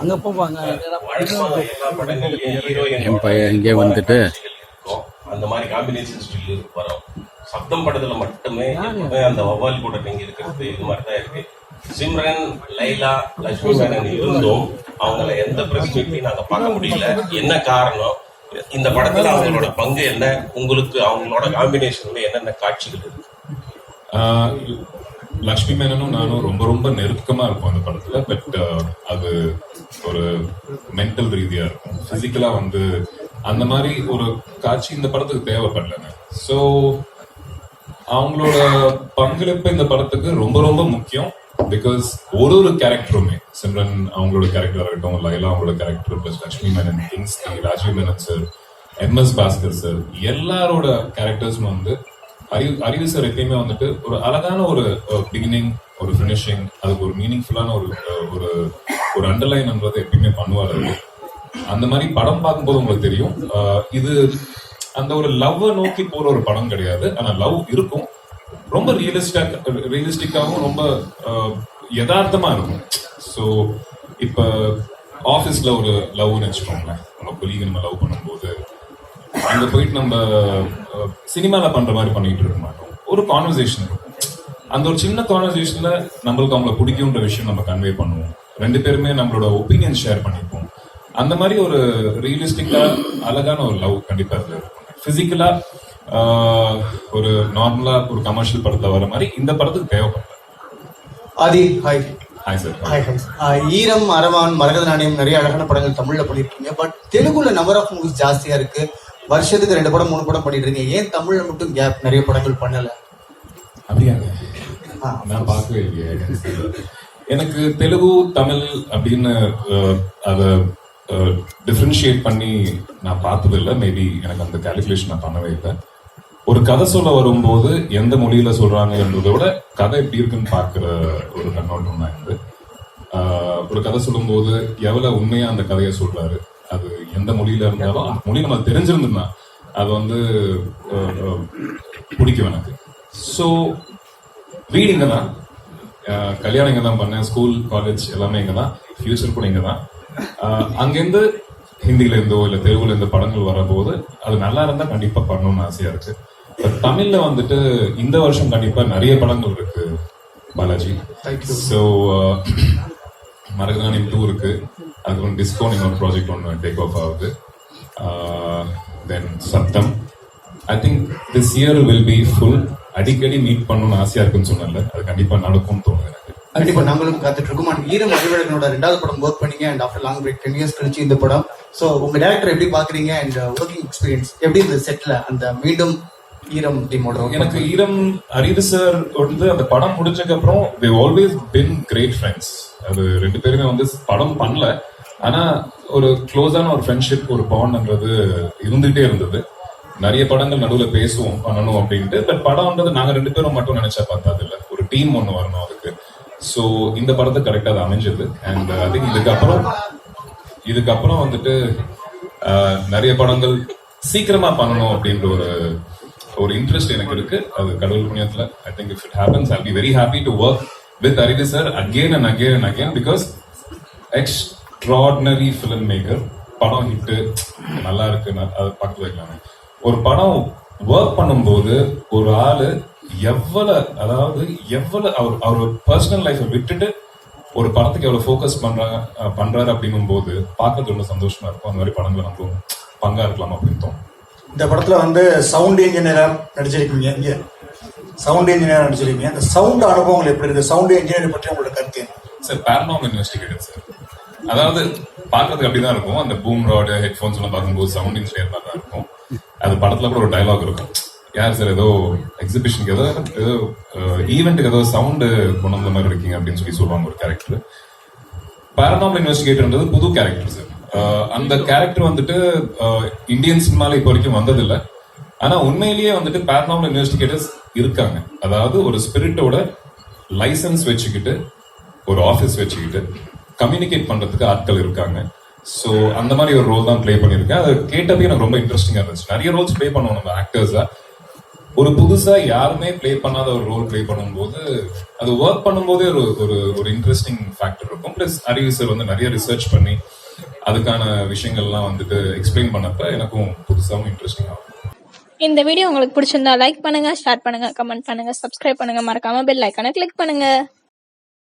அங்க போவாங்க. என் பையன் இங்கே வந்துட்டு இருக்கும். அந்த மாதிரி காம்பினேஷன் ஸ்டில் வரும். சப்தம் படத்துல மட்டுமே அந்த வவ்வால் கூட நீங்க இருக்கிறது இது மாதிரி தான் இருக்கு. சிம்ரன் லைலா லட்சுமி மேனன் இருந்தும் அவங்கள எந்த பிரஸ் மீட்லையும் நாங்க பார்க்க முடியல. என்ன காரணம்? இந்த படத்துல அவங்களோட பங்கு என்ன? உங்களுக்கு அவங்களோட காம்பினேஷன்ல என்னென்ன காட்சிகள் இருக்கு? லக்ஷ்மி மேனனும் நானும் ரொம்ப ரொம்ப நெருக்கமா இருக்கும் அந்த படத்துல. பட் uh, அது ஒரு மென்டல் ரீதியா இருக்கும். பிசிக்கலா வந்து அந்த மாதிரி ஒரு காட்சி இந்த படத்துக்கு தேவைப்படலங்க. ஸோ அவங்களோட பங்களிப்பு இந்த படத்துக்கு ரொம்ப ரொம்ப முக்கியம். பிகாஸ் ஒரு ஒரு கேரக்டருமே சிம்ரன் அவங்களோட கேரக்டர் இருக்கட்டும் லைலா அவங்களோட character plus Lakshmi Menon Kingsley Rajiv Menon sir M S Bhaskar sir எல்லாரோட கேரக்டர்ஸும் வந்து அறிவு அறிவு சார் எப்பயுமே வந்துட்டு ஒரு அழகான ஒரு பிகினிங் ஒரு ஃபினிஷிங் அதுக்கு ஒரு மீனிங்ஃபுல்லான ஒரு ஒரு ஒரு அண்டர்லைன்ன்றது எப்பயுமே பண்ணுவார் அந்த மாதிரி படம் பார்க்கும்போது உங்களுக்கு தெரியும். இது அந்த ஒரு லவ்வை நோக்கி போற ஒரு படம் கிடையாது. ஆனா லவ் இருக்கும். ரொம்ப ரியலிஸ்டிக் ரியலிஸ்டிக்காகவும் ரொம்ப யதார்த்தமா இருக்கும். ஸோ இப்போ ஆஃபீஸில் ஒரு லவ்னு வச்சுக்கோங்களேன். நம்ம கொலீக நம்ம லவ் பண்ணும்போது அங்க போயிட்டு நம்ம அஹ், சினிமால பண்ற மாதிரி பண்ணிட்டு இருக்க மாட்டோம். ஒரு கான்வர்சேஷன் இருக்கும். அந்த ஒரு சின்ன கான்வர்சேஷன்ல நம்மளுக்கு அவங்கள பிடிக்கும்ன்ற விஷயம் நம்ம கன்வே பண்ணுவோம். ரெண்டு பேருமே நம்மளோட ஒப்பீனியன் ஷேர் பண்ணிப்போம். அந்த மாதிரி ஒரு ரியலிஸ்டிக்கா அழகான ஒரு லவ் கண்டிப்பா இதுல இருக்கும். பிசிக்கலா ஒரு நார்மலா ஒரு கமர்ஷியல் படத்துல வர மாதிரி இந்த படத்துக்கு தேவைப்படல. Aadhi hi hi sir hi hi Eeram Aravaan Maragatha நாணயம் நிறைய அழகான படங்கள் தமிழ்ல பண்ணிருக்கீங்க. பட் தெலுங்குல நம்பர் ஆஃப் மூவிஸ் ஜாஸ்தியா இருக்கு. வருஷத்துக்கு ரெண்டு படம் மூணு படம் பண்ணிட்டு இருக்கீங்க. ஏன் தமிழ்ல மட்டும் கேப் நிறைய படங்கள் பண்ணல? அப்படியாங்க. நான் பார்க்கவே இல்லையே. எனக்கு தெலுங்கு தமிழ் அப்படின்னு அதை டிஃப்ரென்ஷியேட் பண்ணி நான் பார்த்தது இல்லை மேபி எனக்கு அந்த கால்குலேஷன் நான் பண்ணவே இல்லை. ஒரு கதை சொல்ல வரும்போது எந்த மொழியில சொல்றாங்கன்றதை விட கதை எப்படி இருக்குன்னு பார்க்குற ஒரு கண்ணோட்டம் தான் இது. ஆஹ், ஒரு கதை சொல்லும்போது எவ்வளவு உண்மையா அந்த கதையை சொல்றாரு? அது எந்த மொழியில இருந்தாலும் அந்த மொழி நம்ம தெரிஞ்சிருந்தோம்னா அது வந்து பிடிக்கும் எனக்கு. ஸோ வீடு இங்கே தான் கல்யாணம் இங்கே தான் பண்ணேன் ஸ்கூல் காலேஜ் எல்லாமே இங்கே தான் ஃபியூச்சர் கூட இங்கே தான் அங்கேருந்து ஹிந்தில இருந்தோ இல்லை தெலுங்குல இருந்து படங்கள் வரபோது அது நல்லா இருந்தால் கண்டிப்பாக பண்ணணும்னு ஆசையா இருக்கு. பட் தமிழ்ல வந்துட்டு இந்த வருஷம் கண்டிப்பா நிறைய படங்கள் இருக்கு பாலாஜி. ஸோ மரகதானியம் டூ இருக்கு. அதுக்கப்புறம் டிஸ்கோ ஒரு ப்ராஜெக்ட் ஒன்று டேக் ஆஃப் ஆகுது. Then Sabdham I think this year will be full அடிக்கடி மீட் பண்ணணும்னு ஆசையா இருக்குன்னு சொன்னல அது கண்டிப்பா நடக்கும்னு தோணுது எனக்கு. கண்டிப்பா நாங்களும் காத்துட்டு இருக்கோம் அண்ட் ஈரம் அறிவழகனோட ரெண்டாவது படம் ஒர்க் பண்ணீங்க. And after long break ten years கழிச்சு இந்த படம். சோ உங்க டேரக்டர் எப்படி பாக்குறீங்க? அண்ட் ஒர்க்கிங் எக்ஸ்பீரியன்ஸ் எப்படி இந்த செட்ல அந்த மீண்டும் ஈரம் டீமோட எனக்கு ஈரம் அரிது சார் வந்து அந்த படம் முடிஞ்சதுக்கு அப்புறம் we always been great friends அது ரெண்டு பேருமே வந்து படம் பண்ணல. ஆனா ஒரு க்ளோஸான ஒரு ஃப்ரெண்ட்ஷிப் ஒரு பாண்ட்ன்றது இருந்துகிட்டே இருந்தது. நிறைய படங்கள் நடுவில் பேசுவோம் பண்ணணும் அப்படின்ட்டு. பட் படம்ன்றது நாங்கள் ரெண்டு பேரும் மட்டும் நினைச்சா பார்த்தது இல்லை ஒரு டீம் ஒன்று வரணும் அதுக்கு. ஸோ இந்த படத்தை கரெக்டாக அது அமைஞ்சது. அண்ட் ஐ திங்க் இதுக்கப்புறம் இதுக்கப்புறம் வந்துட்டு uh, நிறைய படங்கள் சீக்கிரமா பண்ணணும் அப்படின்ற ஒரு ஒரு இன்ட்ரெஸ்ட் எனக்கு இருக்கு. அது கடவுள் புண்ணியத்துல I think if it happens I be very happy to work with அரிதி sir again and again and again because extraordinary film maker படம் ஹிட்டு நல்லா இருக்கு நான் அதை பக்கத்துல வைக்கலாம். ஒரு படம் ஒர்க் பண்ணும்போது ஒரு ஆளு எவ்வளவு அதாவது எவ்வளவு அவர் அவர் பர்சனல் லைஃபை விட்டுட்டு ஒரு படத்துக்கு எவ்வளவு ஃபோக்கஸ் பண்றாங்க அஹ் பண்றாரு அப்படின்னும் போது பார்க்கறது ரொம்ப சந்தோஷமா இருக்கும். அந்த மாதிரி படங்களை நம்மளும் பங்கா இருக்கலாம் அப்படின்னு தோணும். இந்த படத்துல வந்து சவுண்ட் இன்ஜினியரா நடிச்சிருக்கீங்க இங்க. சவுண்ட் இன்ஜினியரா நடிச்சிருக்கீங்க. அந்த சவுண்ட் அனுபவங்கள் எப்படி இருக்கு? சவுண்ட் இன்ஜினியர் பற்றி உங்களோட கருத்து சார் பேரனாம் இன்வெஸ்டிகேட்டர் சார். அதாவது பார்க்கறதுக்கு அப்படிதான் இருக்கும். அந்த பூம் ராடு ஹெட்ஃபோன்ஸ் எல்லாம் பார்க்கும்போது சவுண்ட் இன்ஜினியர் மாதிரி தான் இருக்கும். அது படத்துல கூட ஒரு டைலாக் இருக்கும். யார் சார் ஏதோ எக்ஸிபிஷனுக்கு ஏதோ ஏதோ ஈவெண்ட்டுக்கு ஏதோ சவுண்டு கொண்டு வந்த மாதிரி இருக்கீங்க அப்படின்னு சொல்லி சொல்லுவாங்க ஒரு கேரக்டர் பேரனாமல் இன்வெஸ்டிகேட்டர்ன்றது புது கேரக்டர் சார் அந்த கேரக்டர் வந்துட்டு இந்தியன் சினிமால இப்போ வரைக்கும் வந்ததில்லை. ஆனா உண்மையிலேயே வந்துட்டு பேரனாமல் இன்வெஸ்டிகேட்டர்ஸ் இருக்காங்க. அதாவது ஒரு ஸ்பிரிட்டோட லைசன்ஸ் வச்சுக்கிட்டு ஒரு ஆஃபீஸ் வச்சுக்கிட்டு கம்யூனிகேட் பண்றதுக்கு ஆட்கள் இருக்காங்க. ஸோ அந்த மாதிரி ஒரு ரோல் தான் ப்ளே பண்ணியிருக்கேன். அது கேட்டப்பே எனக்கு ரொம்ப இன்ட்ரெஸ்டிங்காக இருந்துச்சு. நிறைய ரோல்ஸ் ப்ளே பண்ணுவோம் நம்ம ஆக்டர்ஸா ஒரு புதுசாக யாருமே ப்ளே பண்ணாத ஒரு ரோல் ப்ளே பண்ணும்போது அது ஒர்க் பண்ணும்போதே ஒரு ஒரு ஒரு இன்ட்ரெஸ்டிங் ஃபேக்டர் இருக்கும். ப்ளஸ் அறிவு சார் வந்து நிறைய ரிசர்ச் பண்ணி அதுக்கான விஷயங்கள்லாம் வந்துட்டு எக்ஸ்பிளைன் பண்ணப்ப எனக்கும் புதுசாகவும் இன்ட்ரெஸ்டிங் ஆகும் இந்த வீடியோ உங்களுக்கு பிடிச்சிருந்தா லைக் பண்ணுங்க ஷேர் பண்ணுங்க கமெண்ட் பண்ணுங்க சப்ஸ்கிரைப் பண்ணுங்க. மறக்காம பெல் ஐக்கானை கிளிக் பண்ணுங்க.